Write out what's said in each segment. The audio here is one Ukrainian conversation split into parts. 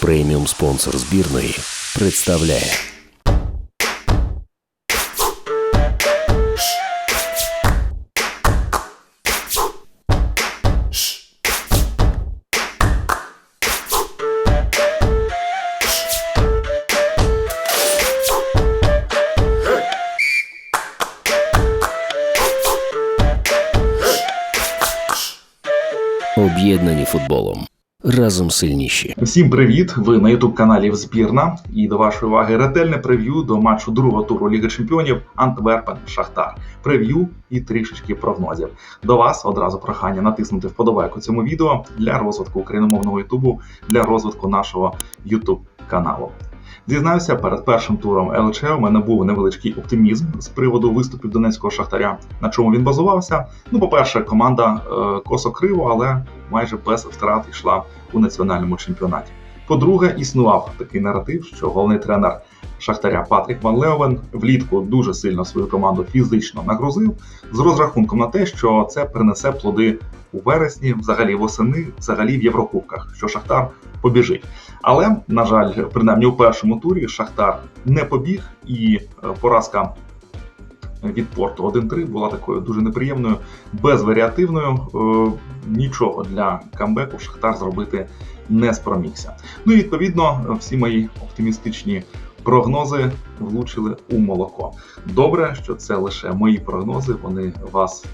преміум спонсор збірної, представляє. Разом сильніші. Всім привіт! Ви на ютуб каналі Збірна. І до вашої уваги ретельне прев'ю до матчу другого туру Ліги Чемпіонів Антверпен Шахтар. Прев'ю і трішечки прогнозів. До вас одразу прохання натиснути вподобайку цьому відео для розвитку україномовного ютубу, для розвитку нашого ютуб каналу. Зізнаюся, перед першим туром ЛЧ у мене був невеличкий оптимізм з приводу виступів донецького шахтаря. На чому він базувався? Ну, по-перше, команда е, косо криво, але майже без втрат йшла у національному чемпіонаті. По-друге, існував такий наратив, що головний тренер Шахтаря Патрік Ван Леовен влітку дуже сильно свою команду фізично нагрузив з розрахунком на те, що це принесе плоди у вересні, взагалі восени, взагалі в Єврокубках, що Шахтар побіжить. Але, на жаль, принаймні у першому турі Шахтар не побіг, і е, поразка від порту 1-3 була такою дуже неприємною, безваріативною. Е, Нічого для камбеку Шахтар зробити не спромігся. Ну і відповідно всі мої оптимістичні прогнози влучили у молоко. Добре, що це лише мої прогнози. Вони вас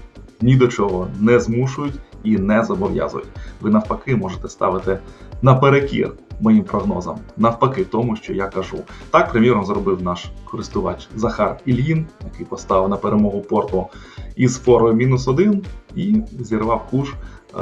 ні до чого не змушують і не зобов'язують. Ви навпаки можете ставити наперекір моїм прогнозам, навпаки, тому що я кажу. Так, приміром, зробив наш користувач Захар Ільїн, який поставив на перемогу порту із форою мінус один і зірвав куш. е,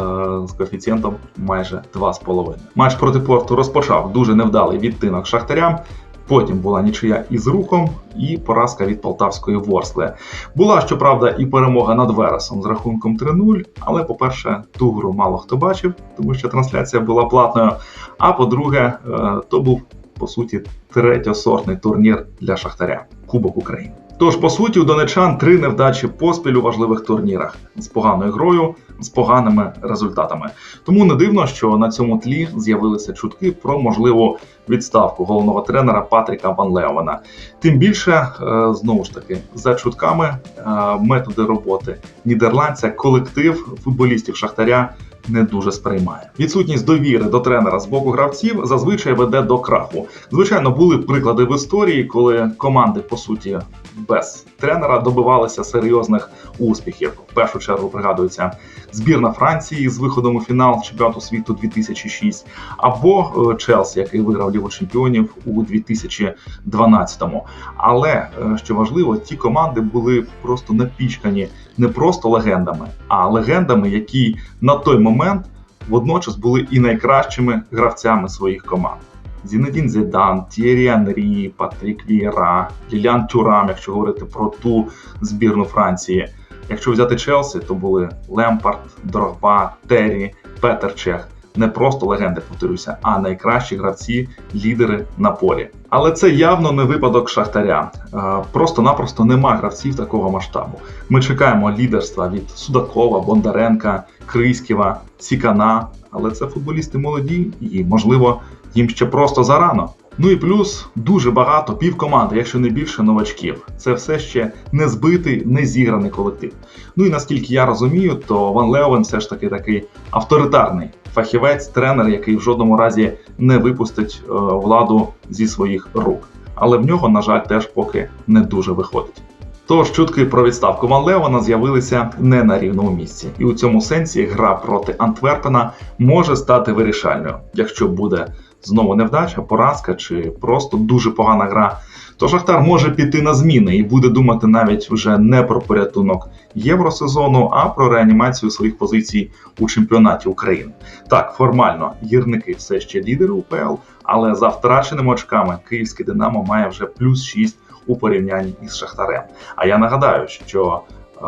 З коефіцієнтом майже 2,5. Матч проти порту розпочав дуже невдалий відтинок Шахтарям. Потім була нічия із рухом і поразка від полтавської Ворскли. Була, щоправда, і перемога над Вересом з рахунком 3-0, але, по-перше, ту гру мало хто бачив, тому що трансляція була платною. А по-друге, е, то був по суті третьосортний турнір для Шахтаря Кубок України. Тож, по суті, у донечан три невдачі поспіль у важливих турнірах з поганою грою, з поганими результатами. Тому не дивно, що на цьому тлі з'явилися чутки про можливу відставку головного тренера Патріка Ван Леовена. Тим більше, е, знову ж таки, за чутками, е, методи роботи нідерландця, колектив футболістів Шахтаря не дуже сприймає. Відсутність довіри до тренера з боку гравців зазвичай веде до краху. Звичайно, були приклади в історії, коли команди, по суті, без тренера добивалися серйозних успіхів. В першу чергу пригадується збірна Франції з виходом у фінал чемпіонату світу 2006, або е, Челсі, який виграв Лігу чемпіонів у 2012-му. Але е, що важливо, ті команди були просто напічкані не просто легендами, а легендами, які на той момент водночас були і найкращими гравцями своїх команд. Зінедін Зідан, Тєрі Анрі, Патрік Вієра, Лілян Тюрам, якщо говорити про ту збірну Франції. Якщо взяти Челсі, то були Лемпард, Дрогба, Террі, Петер Чех. Не просто легенди, повторюся, а найкращі гравці, лідери на полі. Але це явно не випадок Шахтаря. Е, Просто-напросто нема гравців такого масштабу. Ми чекаємо лідерства від Судакова, Бондаренка, Криськіва, Сікана. Але це футболісти молоді і, можливо, їм ще просто зарано. Ну і плюс дуже багато півкоманди, якщо не більше новачків. Це все ще не збитий, не зіграний колектив. Ну і наскільки я розумію, то Ван Леовен все ж таки такий авторитарний фахівець, тренер, який в жодному разі не випустить е, владу зі своїх рук. Але в нього, на жаль, теж поки не дуже виходить. Тож чутки про відставку Ван Леона з'явилися не на рівному місці, і у цьому сенсі гра проти Антверпена може стати вирішальною, якщо буде знову невдача, поразка чи просто дуже погана гра. То Шахтар може піти на зміни і буде думати навіть вже не про порятунок євросезону, а про реанімацію своїх позицій у чемпіонаті України. Так, формально гірники все ще лідери УПЛ, але за втраченими очками київське Динамо має вже плюс 6 у порівнянні із Шахтарем. А я нагадаю, що е,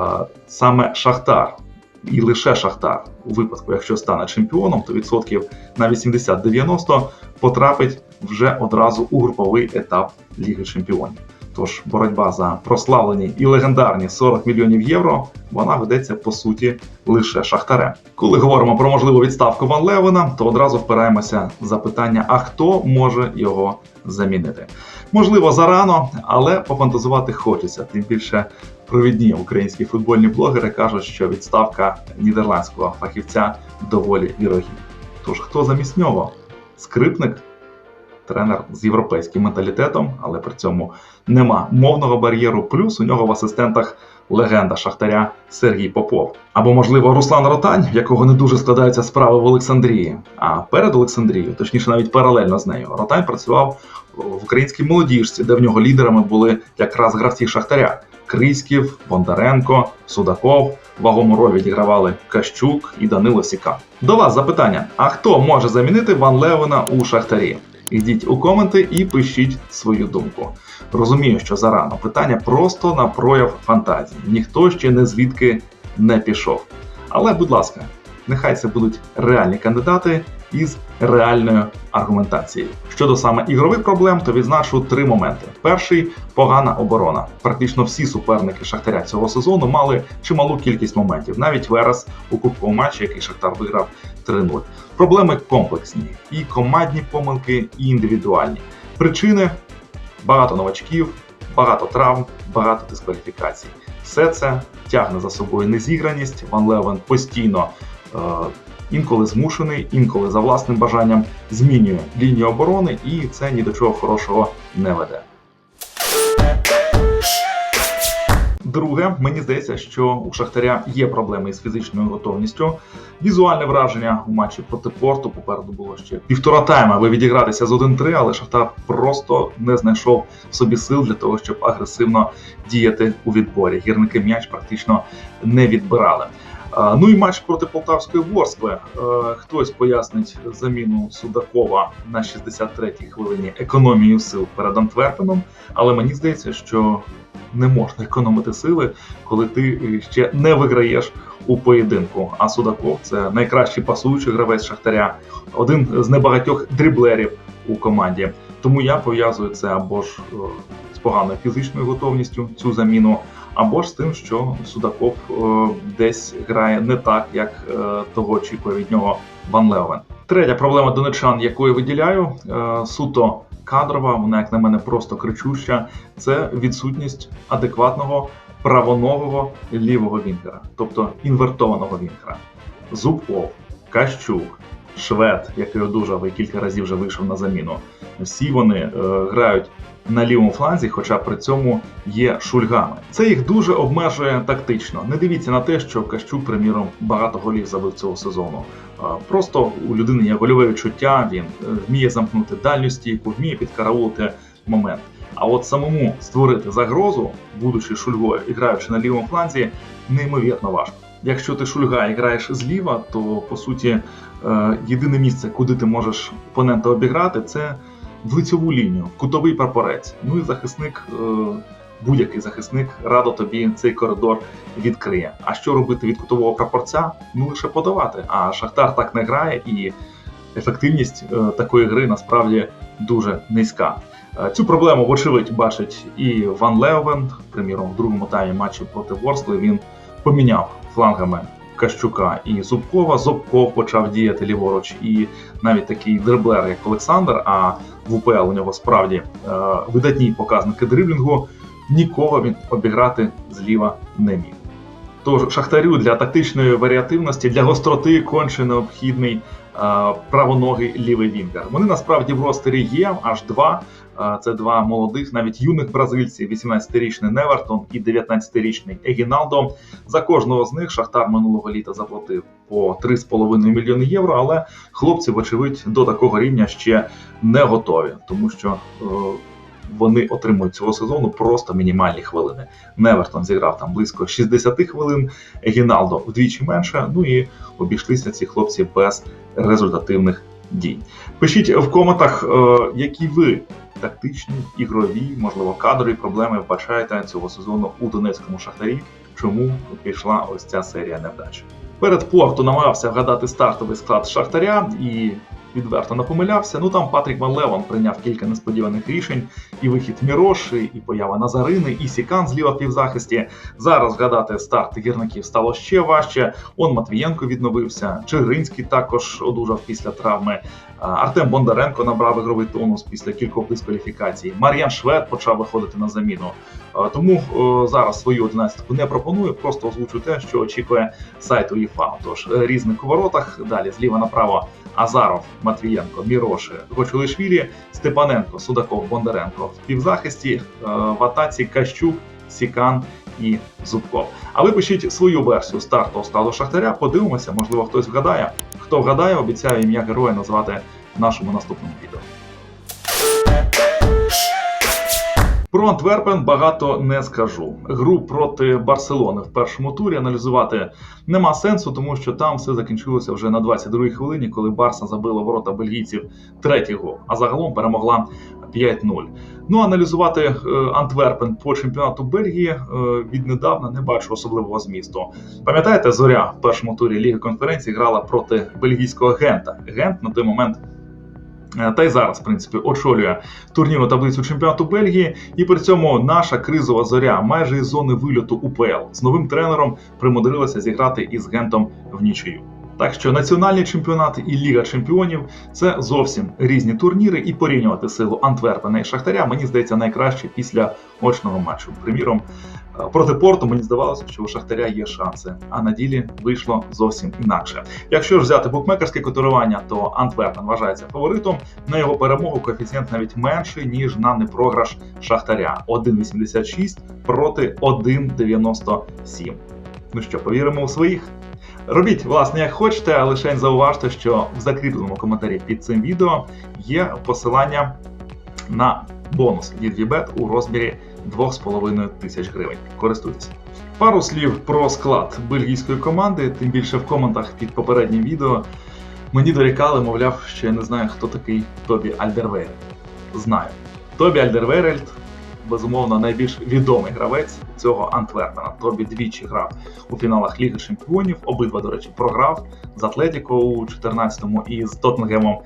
саме Шахтар і лише Шахтар у випадку, якщо стане чемпіоном, то відсотків на 80-90 потрапить вже одразу у груповий етап Ліги Чемпіонів. Тож боротьба за прославлені і легендарні 40 мільйонів євро вона ведеться по суті лише шахтарем. Коли говоримо про можливу відставку Ван Левена, то одразу впираємося в запитання: а хто може його замінити? Можливо, зарано, але пофантазувати хочеться. Тим більше провідні українські футбольні блогери кажуть, що відставка нідерландського фахівця доволі вірогідна. Тож хто замість нього? Скрипник, тренер з європейським менталітетом, але при цьому нема мовного бар'єру. Плюс у нього в асистентах легенда Шахтаря Сергій Попов. Або, можливо, Руслан Ротань, якого не дуже складаються справи в Олександрії. А перед Олександрією, точніше, навіть паралельно з нею, Ротань працював в українській молодіжці, де в нього лідерами були якраз гравці Шахтаря. Кріськів, Бондаренко, Судаков, вагому роль відігравали Кащук і Данило Сіка. До вас запитання: а хто може замінити Ван Левена у Шахтарі? Ідіть у коменти і пишіть свою думку. Розумію, що зарано питання просто на прояв фантазії. Ніхто ще не звідки не пішов. Але, будь ласка, нехай це будуть реальні кандидати із реальною аргументацією. Щодо саме ігрових проблем, то відзначу три моменти: перший погана оборона. Практично всі суперники Шахтаря цього сезону мали чималу кількість моментів. Навіть Верес у кубковому матчі, який Шахтар виграв 3-0. Проблеми комплексні, і командні помилки, і індивідуальні. Причини багато новачків, багато травм, багато дискваліфікацій. Все це тягне за собою незіграність. Ван Левен постійно. Е- інколи змушений, інколи за власним бажанням змінює лінію оборони, і це ні до чого хорошого не веде. Друге, мені здається, що у Шахтаря є проблеми із фізичною готовністю. Візуальне враження у матчі проти порту попереду було ще півтора тайма, аби відігратися з 1-3, але Шахтар просто не знайшов в собі сил для того, щоб агресивно діяти у відборі. Гірники м'яч практично не відбирали. Ну і матч проти Полтавської Ворскли. Хтось пояснить заміну Судакова на 63-й хвилині економію сил перед Антверпеном, але мені здається, що не можна економити сили, коли ти ще не виграєш у поєдинку. А Судаков це найкращий пасуючий гравець Шахтаря, один з небагатьох дріблерів у команді. Тому я пов'язую це або ж з поганою фізичною готовністю цю заміну, або ж з тим, що Судаков е, десь грає не так, як е, того очікує від нього Ван Леовен. Третя проблема донечан, яку я виділяю, е, суто кадрова, вона, як на мене, просто кричуща. Це відсутність адекватного правоногого лівого вінкера, тобто інвертованого вінкера. Зубков, Кащук, Швед, який одужав і кілька разів вже вийшов на заміну. Всі вони е, грають на лівому фланзі, хоча при цьому є шульгами. Це їх дуже обмежує тактично. Не дивіться на те, що Кащук, приміром, багато голів забив цього сезону. Просто у людини є гольове відчуття, він е, вміє замкнути дальню вміє підкараулити момент. А от самому створити загрозу, будучи шульгою і граючи на лівому фланзі, неймовірно важко. Якщо ти шульга і граєш зліва, то по суті е, єдине місце, куди ти можеш опонента обіграти, це в лицьову лінію, кутовий прапорець. Ну і захисник, е, будь-який захисник радо тобі цей коридор відкриє. А що робити від кутового прапорця? Ну лише подавати. А Шахтар так не грає, і ефективність е, такої гри насправді дуже низька. Е, цю проблему, вочевидь, бачить і Ван Леовен. Приміром, в другому таймі матчу проти Ворсли він поміняв флангами Кащука і Зубкова. Зубков почав діяти ліворуч, і навіть такий дриблер, як Олександр. А в УПЛ у нього справді е, видатні показники дриблінгу. Нікого він обіграти зліва не міг. Тож Шахтарю для тактичної варіативності, для гостроти конче необхідний правоногий лівий вінгер. Вони насправді в ростері є аж два. Е, це два молодих, навіть юних бразильців: 18-річний Невертон і 19-річний Егіналдо. За кожного з них Шахтар минулого літа заплатив по 3,5 мільйони євро. Але хлопці, вочевидь, до такого рівня ще не готові, тому що. Вони отримують цього сезону просто мінімальні хвилини. Невертон зіграв там близько 60 хвилин, Гіналдо вдвічі менше. Ну і обійшлися ці хлопці без результативних дій. Пишіть в коментах, е, які ви тактичні, ігрові, можливо, кадрові проблеми вбачаєте цього сезону у Донецькому шахтарі. Чому пішла ось ця серія невдач? Перед порту намагався вгадати стартовий склад Шахтаря і відверто напомилявся. Ну там Патрік Ван Леван прийняв кілька несподіваних рішень, і вихід Міроші, і поява Назарини, і Сікан зліва півзахисті. Зараз згадати старт гірників стало ще важче. Он Матвієнко відновився, Чигринський також одужав після травми. Артем Бондаренко набрав ігровий тонус після кількох дискваліфікацій. Мар'ян Швед почав виходити на заміну. Тому зараз свою одинадцятку не пропоную, просто озвучу те, що очікує сайт УЄФА. Тож е, різних воротах, далі зліва направо Азаров, Матвієнко, Міроши, Гочулишвілі, Степаненко, Судаков, Бондаренко в півзахисті, е, в атаці Кащук, Сікан і Зубков. А ви пишіть свою версію стартового складу Шахтаря. Подивимося, можливо, хтось вгадає. Хто вгадає, обіцяю ім'я героя назвати в нашому наступному відео. Про Антверпен багато не скажу. Гру проти Барселони в першому турі аналізувати нема сенсу, тому що там все закінчилося вже на 22-й хвилині, коли Барса забила ворота бельгійців третій гол, а загалом перемогла 5-0. Ну, аналізувати е, Антверпен по чемпіонату Бельгії е, віднедавна не бачу особливого змісту. Пам'ятаєте, зоря в першому турі Ліги конференції грала проти бельгійського гента. Гент на той момент. е, Та й зараз, в принципі, очолює турнірну таблицю чемпіонату Бельгії, і при цьому наша кризова зоря майже із зони вильоту УПЛ з новим тренером примудрилася зіграти із гентом в нічию. Так що національні чемпіонати і Ліга чемпіонів це зовсім різні турніри, і порівнювати силу Антверпена і Шахтаря мені здається найкраще після очного матчу. Приміром, е, проти порту мені здавалося, що у Шахтаря є шанси, а на ділі вийшло зовсім інакше. Якщо ж взяти букмекерське котирування, то Антверпен вважається фаворитом. На його перемогу коефіцієнт навіть менший ніж на непрограш Шахтаря 1,86 проти 1,97. Ну що, повіримо у своїх? Робіть, власне, як хочете, лише зауважте, що в закріпленому коментарі під цим відео є посилання на бонус від у розмірі 2,5 тисяч гривень. Користуйтесь. Пару слів про склад бельгійської команди, тим більше в коментах під попереднім відео мені дорікали, мовляв, що я не знаю, хто такий Тобі Альдервейрельд. Знаю. Тобі Альдервейрельд, безумовно, найбільш відомий гравець цього Антверпена. Тобі двічі грав у фіналах Ліги Чемпіонів. Обидва, до речі, програв з Атлетіко у 14-му і з Тоттенгемом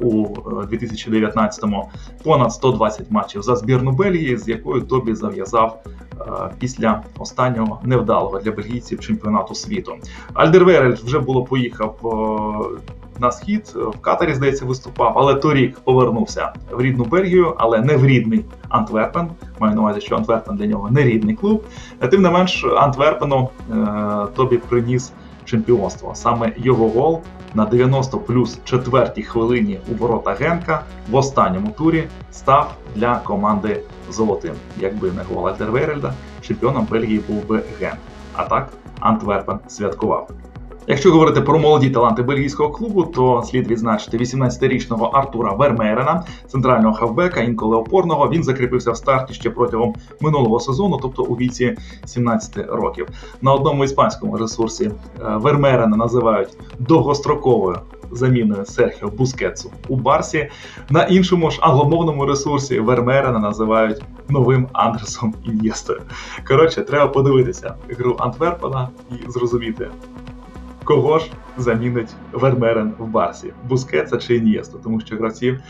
у е, 2019-му. Понад 120 матчів за збірну Бельгії, з якою Тобі зав'язав е, після останнього невдалого для бельгійців чемпіонату світу. Альдервейрельд вже було поїхав е, на схід в Катарі, здається, виступав, але торік повернувся в рідну Бельгію, але не в рідний Антверпен. Маю на увазі, що Антверпен для нього не рідний клуб. Тим не менш, Антверпену е, Тобі приніс чемпіонство. Саме його гол на 90 плюс четвертій хвилині у ворота Генка в останньому турі став для команди золотим. Якби не гол Альдервейрельда, чемпіоном Бельгії був би Ген. А так Антверпен святкував. Якщо говорити про молоді таланти бельгійського клубу, то слід відзначити 18-річного Артура Вермеєрена, центрального хавбека, інколи опорного. Він закріпився в старті ще протягом минулого сезону, тобто у віці 17 років. На одному іспанському ресурсі е, Вермеєрена називають довгостроковою заміною Серхіо Бускетсу у Барсі. На іншому ж англомовному ресурсі Вермеєрена називають новим Андресом Ін'єстою. Коротше, треба подивитися гру Антверпена і зрозуміти, кого ж замінить Вермерен в Барсі? Бускетса чи Ін'єсту, тому що гравців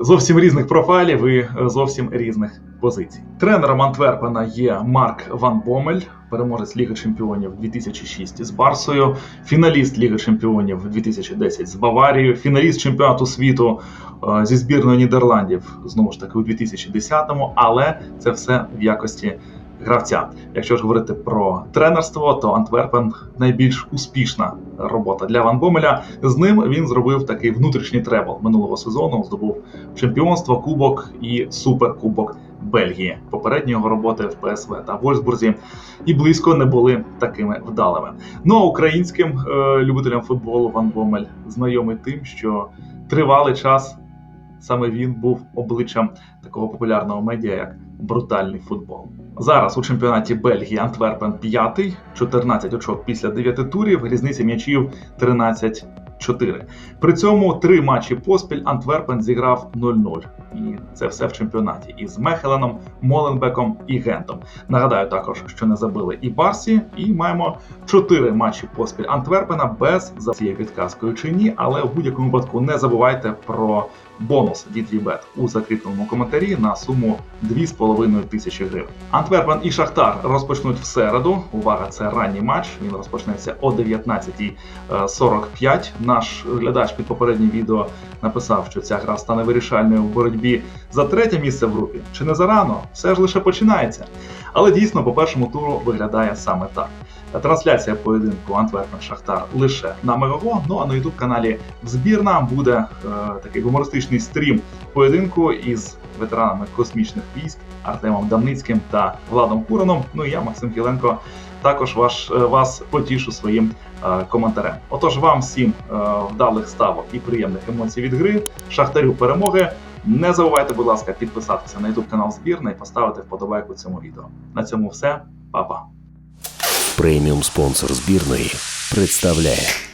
зовсім різних профайлів і зовсім різних позицій. Тренером Антверпена є Марк Ван Бомель, переможець Ліги Чемпіонів 2006 з Барсою, фіналіст Ліги Чемпіонів 2010 з Баварією, фіналіст чемпіонату світу е, зі збірною Нідерландів знову ж таки у 2010-му, але це все в якості гравця. Якщо ж говорити про тренерство, то Антверпен найбільш успішна робота для Ван Бомеля. З ним він зробив такий внутрішній требл минулого сезону. Здобув чемпіонство, кубок і суперкубок Бельгії. Попередні його роботи в ПСВ та Вольсбурзі і близько не були такими вдалими. Ну а українським е, любителям футболу Ван Бомель знайомий тим, що тривалий час саме він був обличчям такого популярного медіа, як брутальний футбол. Зараз у чемпіонаті Бельгії Антверпен 5, 14 очок після 9 турів, різниця м'ячів 13-4. 4. При цьому три матчі поспіль Антверпен зіграв 0-0. І це все в чемпіонаті із Мехеленом, Моленбеком і Гентом. Нагадаю також, що не забили і Барсі, і маємо чотири матчі поспіль Антверпена без за цією підказкою чи ні. Але в будь-якому випадку не забувайте про бонус від Вібет у закріпленому коментарі на суму 2,5 тисячі гривень. Антверпен і Шахтар розпочнуть в середу. Увага, це ранній матч. Він розпочнеться о 19.45. Наш глядач під попереднім відео написав, що ця гра стане вирішальною в боротьбі за третє місце в групі. Чи не зарано? Все ж лише починається. Але дійсно по першому туру виглядає саме так. Трансляція поєдинку Антверпен Шахтар лише на Мегаго. Ну а на ютуб каналі Збірна буде е, такий гумористичний стрім поєдинку із ветеранами космічних військ Артемом Дамницьким та Владом Кураном. Ну і я, Максим Кіленко, також ваш, е, вас потішу своїм коментарем. Отож, вам всім е, вдалих ставок і приємних емоцій від гри, шахтарю перемоги. Не забувайте, будь ласка, підписатися на YouTube канал Збірна і поставити вподобайку цьому відео. На цьому все, Па-па. Преміум спонсор збірної представляє